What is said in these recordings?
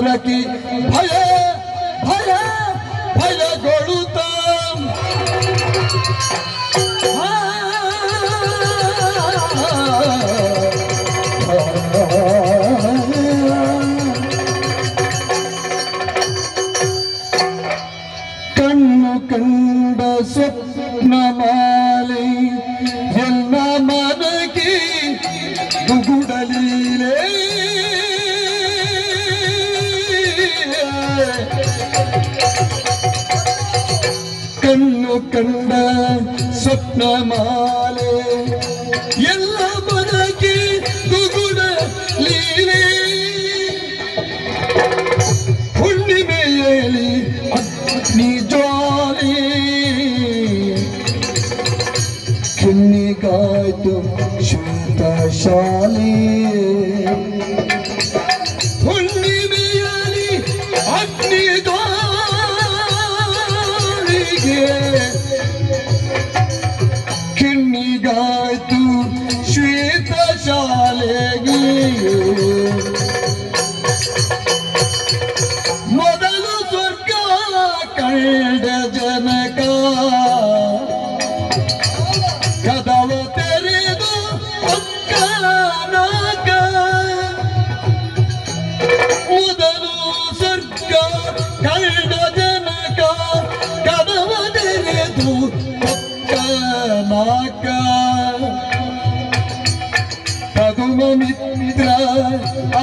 ನರಕಿ ಭಯ ಸ್ವಪ್ನ ಮಾಲೆ ಎಲ್ಲ ಮನಗೆ ಗುಗುಡ ಲೀಲೆ. ಹುಣ್ಣಿಮೆಯಲ್ಲಿ ಅಗ್ನಿ ಜ್ವಾಲೆ. ಕಿನ್ನಿಗಾಯ್ತು ಶ್ವೇತ ಶಾಲೆ.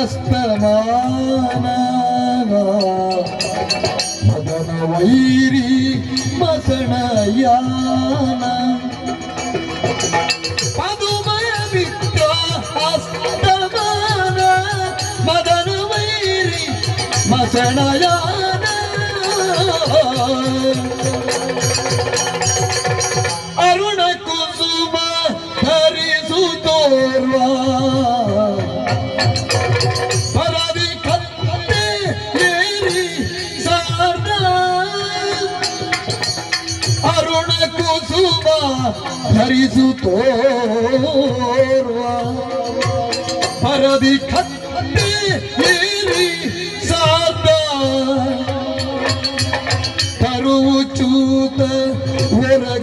హస్తమాన మదన వైరి మసణయాన పదుమయ విద్య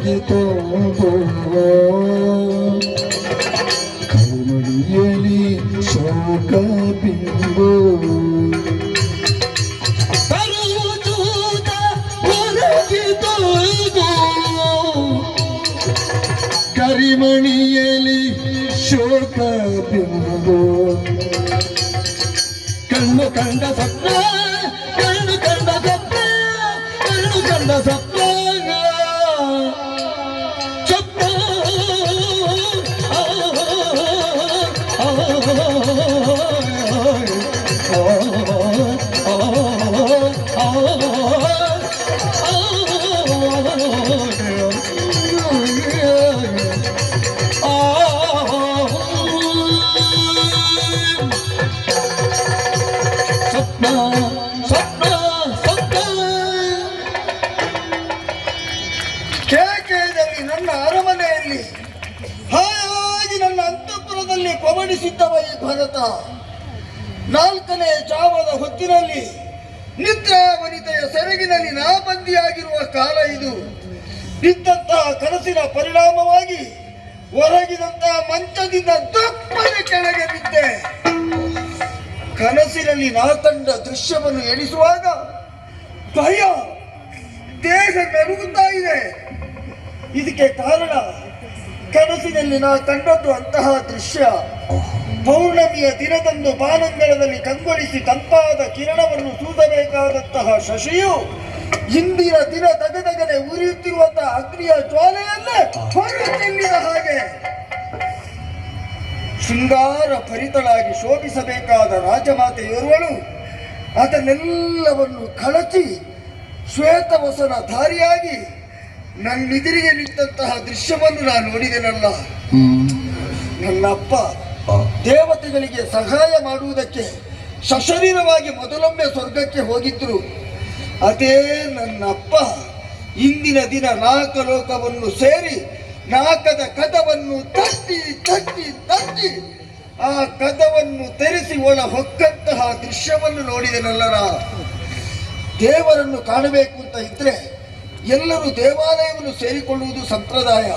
ಹೊರಗೆ ತೋರುವ ಕರುಮಡಿಯಲಿ ಶೋಕ ಬಿಂದು ಕರಿಮಣಿಯಲಿ ಶೋಕ ಬಿಂದು ಕಣ್ಣು ಕಂಡ ಸಪ್ನ, ಕಣ್ಣು ಕಂಡ ಸಪ್ನ, ಕಣ್ಣು ಕಂಡ ಸಪ್ನ. ಕೇಕೆಯಲ್ಲಿ ನನ್ನ ಅರಮನೆಯಲ್ಲಿ ಹಾಯಾಗಿ ನನ್ನ ಅಂತಃಪುರದಲ್ಲಿ ಕೊಮಡಿಸಿದ್ದವ ಈ ಭರತ. ನಾಲ್ಕನೇ ಚಾವದ ಹೊತ್ತಿನಲ್ಲಿ ನಿದ್ರಾ ವನಿತೆಯ ಸೆರಗಿನಲ್ಲಿ ನಾಬಂದಿಯಾಗಿರುವ ಕಾಲ ಇದು. ಬಿದ್ದಂತಹ ಕನಸಿನ ಪರಿಣಾಮವಾಗಿ ಒರಗಿದಂತಹ ಮಂಚದಿಂದ ದಪ್ಪನೆ ಕೆಳಗೆ ಬಿದ್ದೆ. ಕನಸಿನಲ್ಲಿ ನಾ ಕಂಡ ದೃಶ್ಯವನ್ನು ಎಣಿಸುವಾಗ ಭಯ, ದೇಹ ನಡುಗುತ್ತಾ ಇದೆ. ಇದಕ್ಕೆ ಕಾರಣ ಕನಸಿನಲ್ಲಿ ನಾ ಕಂಡದ್ದು ಅಂತಹ ದೃಶ್ಯ. ಪೌರ್ಣಮಿಯ ದಿನದಂದು ಬಾನಂಗಳದಲ್ಲಿ ಕಂಗೊಳಿಸಿ ತಂಪಾದ ಕಿರಣವನ್ನು ಸೂದಬೇಕಾದಂತಹ ಶಶಿಯು ಇಂದಿನ ದಿನ ದಗದಗನೆ ಉರಿಯುತ್ತಿರುವಂತಹ ಅಗ್ನಿಯ ಜ್ವಾಲೆಯಲ್ಲೇ ಹೊರಚೆಲ್ಲಿದ ಹಾಗೆ ಶೃಂಗಾರ ಭರಿತಳಾಗಿ ಶೋಭಿಸಬೇಕಾದ ರಾಜಮಾತೆಯೋರ್ವಳು ಅದನ್ನೆಲ್ಲವನ್ನು ಕಳಚಿ ಶ್ವೇತವಸನ ಧಾರಿಯಾಗಿ ನನ್ನೆದುರಿಗೆ ನಿಂತಹ ದೃಶ್ಯವನ್ನು ನಾನು ನೋಡಿದೆನಲ್ಲ. ನನ್ನಪ್ಪ ದೇವತೆಗಳಿಗೆ ಸಹಾಯ ಮಾಡುವುದಕ್ಕೆ ಸಶರೀರವಾಗಿ ಮೊದಲೊಮ್ಮೆ ಸ್ವರ್ಗಕ್ಕೆ ಹೋಗಿದ್ರು. ಅದೇ ನನ್ನಪ್ಪ ಇಂದಿನ ದಿನ ನಾಲ್ಕ ಲೋಕವನ್ನು ಸೇರಿ ನಾಕದ ಕದವನ್ನು ತಟ್ಟಿ ತಟ್ಟಿ ತಟ್ಟಿ ಆ ಕದವನ್ನು ತೆರೆಸಿ ಒಳ ಹೊಕ್ಕಂತಹ ದೃಶ್ಯವನ್ನು ನೋಡಿದೆನಲ್ಲರ. ದೇವರನ್ನು ಕಾಣಬೇಕು ಅಂತ ಇದ್ರೆ ಎಲ್ಲರೂ ದೇವಾಲಯವನ್ನು ಸೇರಿಕೊಳ್ಳುವುದು ಸಂಪ್ರದಾಯ.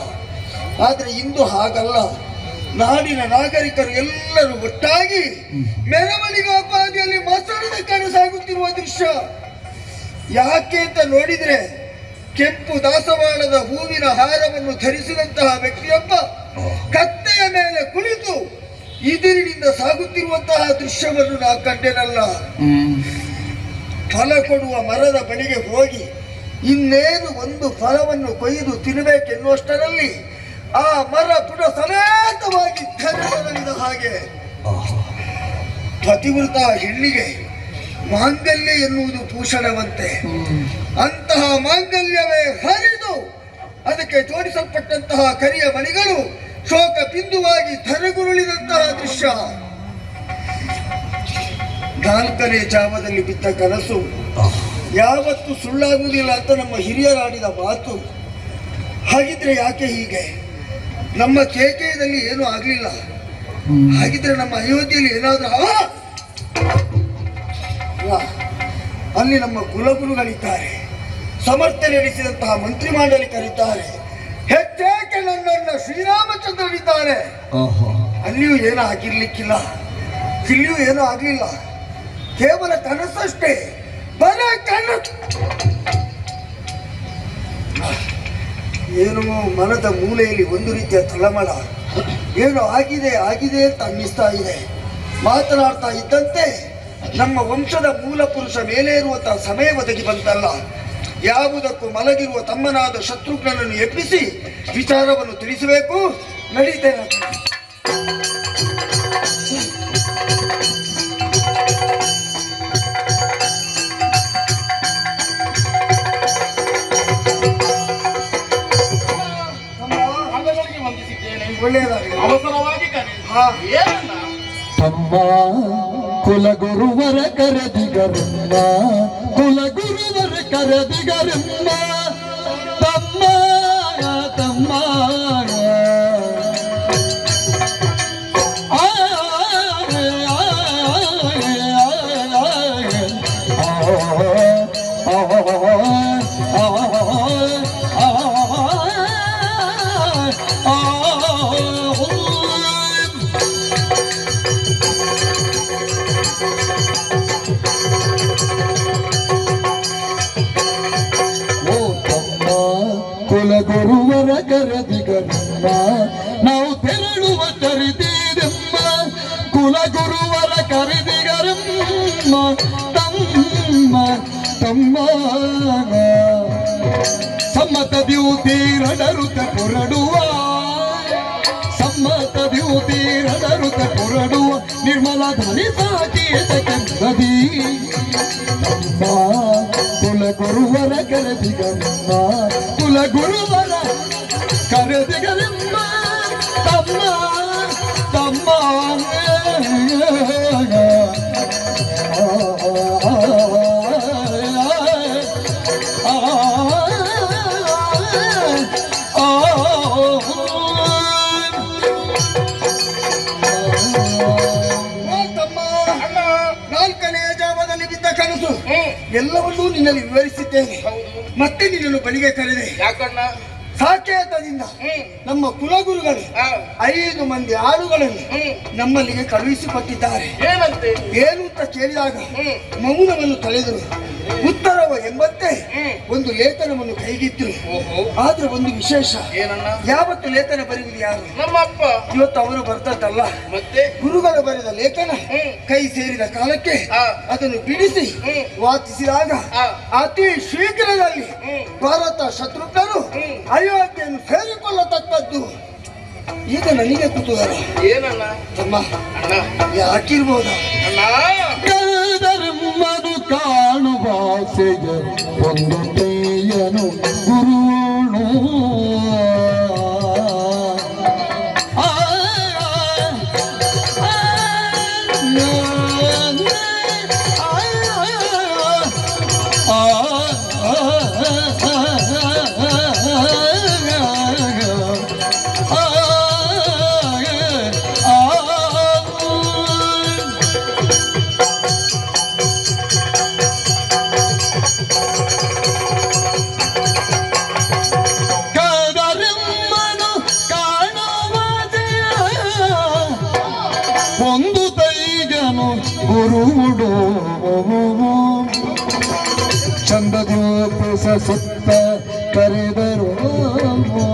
ಆದರೆ ಇಂದು ಹಾಗಲ್ಲ. ನಾಡಿನ ನಾಗರಿಕರು ಎಲ್ಲರೂ ಒಟ್ಟಾಗಿ ಮೆರವಣಿಗೋಪಾದಿಯಲ್ಲಿ ಮಸಣದ ಕನಸಾಗುತ್ತಿರುವ ದೃಶ್ಯ. ಯಾಕೆ ಅಂತ ನೋಡಿದ್ರೆ ಕೆಂಪು ದಾಸವಾಳದ ಹೂವಿನ ಹಾರವನ್ನು ಧರಿಸಿದಂತಹ ವ್ಯಕ್ತಿಯೊಬ್ಬ ಕತ್ತೆಯ ಮೇಲೆ ಕುಳಿತು ಇದಿರಿನಿಂದ ಸಾಗುತ್ತಿರುವಂತಹ ದೃಶ್ಯವನ್ನು ನಾ ಕಂಡೆನಲ್ಲ. ಫಲ ಕೊಡುವ ಮರದ ಬಳಿಗೆ ಹೋಗಿ ಇನ್ನೇನು ಒಂದು ಫಲವನ್ನು ಕೊಯ್ದು ತಿನ್ನಬೇಕೆನ್ನುವಷ್ಟರಲ್ಲಿ ಆ ಮರ ಪುಟ ಸಮೇತವಾಗಿ ಹಾಗೆ. ಪತಿವೃತ ಹೆಣ್ಣಿಗೆ ಮಾಂಗಲ್ಯ ಎನ್ನುವುದು ಭೂಷಣವಂತೆ ಅಂತಹ ಮಾಂಗಲ್ಯವೇ ಹರಿದು ಅದಕ್ಕೆ ಜೋಡಿಸಲ್ಪಟ್ಟಂತಹ ಕರಿಯ ಮಣಿಗಳು ಶೋಕ ಬಿಂದುವಾಗಿ ಧರಗುರುಳಿದಂತಹ ದೃಶ್ಯ. ನಾಲ್ಕನೇ ಜಾವದಲ್ಲಿ ಬಿದ್ದ ಕನಸು. ಯಾವತ್ತು ಸುಳ್ಳಾಗುವುದಿಲ್ಲ ಅಂತ ನಮ್ಮ ಹಿರಿಯರಾಡಿದ ಮಾತು. ಹಾಗಿದ್ರೆ ಯಾಕೆ ಹೀಗೆ? ನಮ್ಮ ಕೇಕೆಯಲ್ಲಿ ಏನೂ ಆಗಲಿಲ್ಲ. ಹಾಗಿದ್ರೆ ನಮ್ಮ ಅಯೋಧ್ಯೆಯಲ್ಲಿ ಏನಾದರೂ! ಅಲ್ಲಿ ನಮ್ಮ ಕುಲಗುರುಗಳಿದ್ದಾರೆ. ಸಮರ್ಥನೆ ನಡೆಸಿದಂತಹ ಮಂತ್ರಿ ಕರೀತಾರೆ ಹೆಚ್ಚೇಕೆ ನನ್ನನ್ನು ಶ್ರೀರಾಮಚಂದ್ರರಿದ್ದಾರೆ. ಅಲ್ಲಿಯೂ ಏನೂ ಆಗಿರ್ಲಿಕ್ಕಿಲ್ಲ. ಇಲ್ಲಿಯೂ ಏನೂ ಆಗಲಿಲ್ಲ. ಕೇವಲ ಕನಸಷ್ಟೇ. ಏನು ಮನದ ಮೂಲೆಯಲ್ಲಿ ಒಂದು ರೀತಿಯ ತಳಮಳ. ಏನು ಆಗಿದೆ ಆಗಿದೆ ಅಂತ ಅನ್ನಿಸ್ತಾ ಇದೆ. ಮಾತನಾಡ್ತಾ ಇದ್ದಂತೆ ನಮ್ಮ ವಂಶದ ಮೂಲ ಪುರುಷ ಮೇಲೆ ಇರುವಂತಹ ಸಮಯ ಒದಗಿ ಬಂತಲ್ಲ. ಯಾವುದಕ್ಕೂ ಮಲಗಿರುವ ತಮ್ಮನಾದ ಶತ್ರುಘ್ನನ್ನು ಎಬ್ಬಿಸಿ ವಿಚಾರವನ್ನು ತಿಳಿಸಬೇಕು. ನಡೀತೇನೆ. ತಮ್ಮ ಕುಲಗುರುವರ ಕರೆದಿಗರಮ್ಮ ಕುಲಗುರುವರ ಕರೆದಿಗರಮ್ಮ ತಮ್ಮ ಸಮ್ಮತ ದ್ಯೂತೀರಡರುತ ಪುರಡುವ ಸಮ್ಮತ ದ್ಯೂತೀರಡರುತ ಪುರಡುವ ನಿರ್ಮಲ ಧ್ವನಿ ಸಾಕೇತ ಕೆಂದದಿ ನಮ್ಮ ಕುಲಗುರುವರ ಕರೆದಿಗಮ್ಮ ಕುಲಗುರುವರ ಕರೆದಿಗರಮ್ಮ ತಮ್ಮ ನಿನ್ನಲ್ಲಿ ವಿವರಿಸಿದ್ದೇನೆ. ಮತ್ತೆ ನಿನ್ನನ್ನು ಬಳಿಗೆ ಕರೆದೆ. ಯಾಕಣ್ಣ? ಸಾಕೇತದಿಂದ ನಮ್ಮ ಕುಲಗುರುಗಳು ಐದು ಮಂದಿ ಆಳುಗಳನ್ನು ನಮ್ಮಲ್ಲಿಗೆ ಕಳುಹಿಸಿಕೊಟ್ಟಿದ್ದಾರೆ. ಏನಂತೆ? ಏನು ಅಂತ ಕೇಳಿದಾಗ ಮೌನವನ್ನು ತಳೆದರು. ಎಂಬಂತೆ ಒಂದು ಲೇಖನವನ್ನು ಕೈಗಿತ್ತು ಆದ್ರೆ ಒಂದು ವಿಶೇಷ. ಯಾವತ್ತು ಲೇಖನ ಬರೆಯುವುದು ಯಾರು? ನಮ್ಮಪ್ಪ. ಇವತ್ತು ಅವರು ಬರ್ತದಲ್ಲ ಮತ್ತೆ? ಗುರುಗಳು ಬರೆದ ಲೇಖನ ಕೈ ಸೇರಿದ ಕಾಲಕ್ಕೆ. ಅದನ್ನು ಬಿಡಿಸಿ. ವಾಚಿಸಿದಾಗ ಅತಿ ಶೀಘ್ರದಲ್ಲಿ ಭಾರತ ಶತ್ರುಘ್ನರು. ಅಯೋಧ್ಯೆಯನ್ನು ಸೇರಿಕೊಳ್ಳತಕ್ಕದ್ದು. ಈಗ ನನಗೆ ಕುತೂಹಲ. ಏನಣ್ಣ? ತಮ್ಮ ಅಣ್ಣ. ಯಾಕಿರ್ಬೋದ ಕಾಣುವ ಒಂದು ಕೈಯನು தேச சுத்த கருவரோமோ?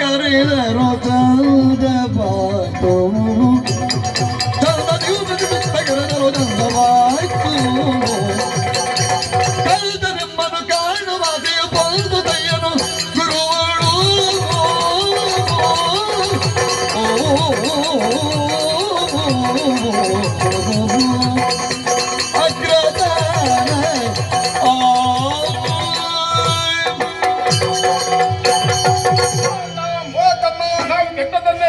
கருவரோ தந்த பாத்தோமோ oh, oh, oh, oh.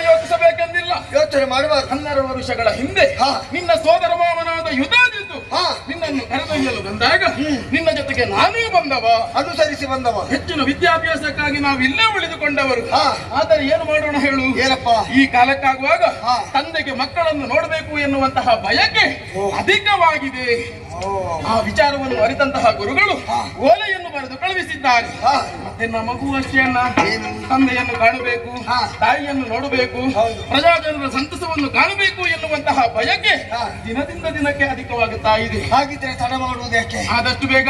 ಯೋಚಿಸಬೇಕೆಂದಿಲ್ಲ ಯೋಚನೆ ಮಾಡುವ ಹನ್ನೆರಡು ವರ್ಷಗಳ ಹಿಂದೆ ಹಾ. ನಿನ್ನ ಸೋದರ ಮಾವನಾದ ಯುಧಾಜಿತ್ತು ಹಾ. ನಿನ್ನನ್ನು ಕರೆದೊಯ್ಯಲು ಬಂದಾಗ ನಿನ್ನ ಜೊತೆಗೆ ನಾನೇ ಬಂದವ ಅನುಸರಿಸಿ ಬಂದವ. ಹೆಚ್ಚಿನ ವಿದ್ಯಾಭ್ಯಾಸಕ್ಕಾಗಿ ನಾವು ಇಲ್ಲೇ ಉಳಿದುಕೊಂಡವರು. ಆದರೆ ಏನು ಮಾಡೋಣ ಹೇಳು? ಏನಪ್ಪ? ಈ ಕಾಲಕ್ಕಾಗುವಾಗ. ತಂದೆಗೆ ಮಕ್ಕಳನ್ನು ನೋಡಬೇಕು ಎನ್ನುವಂತಹ ಬಯಕೆ ಅಧಿಕವಾಗಿದೆ. ಆ ವಿಚಾರವನ್ನು ಅರಿತಂತಹ ಗುರುಗಳು ಓಲೆಯನ್ನು ಬರೆದು ಕಳುಹಿಸಿದ್ದಾರೆ. ಹಾ. ಮತ್ತೆ ಮಗು ಅಷ್ಟೇ ತಂದೆಯನ್ನು ಕಾಣಬೇಕು. ತಾಯಿಯನ್ನು ನೋಡಬೇಕು ಹೌದು. ಪ್ರಜಾಜನರ ಸಂತಸವನ್ನು ಕಾಣಬೇಕು ಎನ್ನುವಂತಹ ಬಯಕೆ. ದಿನದಿಂದ ದಿನಕ್ಕೆ ಅಧಿಕವಾಗುತ್ತಾ ಇದೆ ಹಾಗಿದ್ರೆ ತಡ ಮಾಡುವುದಕ್ಕೆ ಆದಷ್ಟು ಬೇಗ.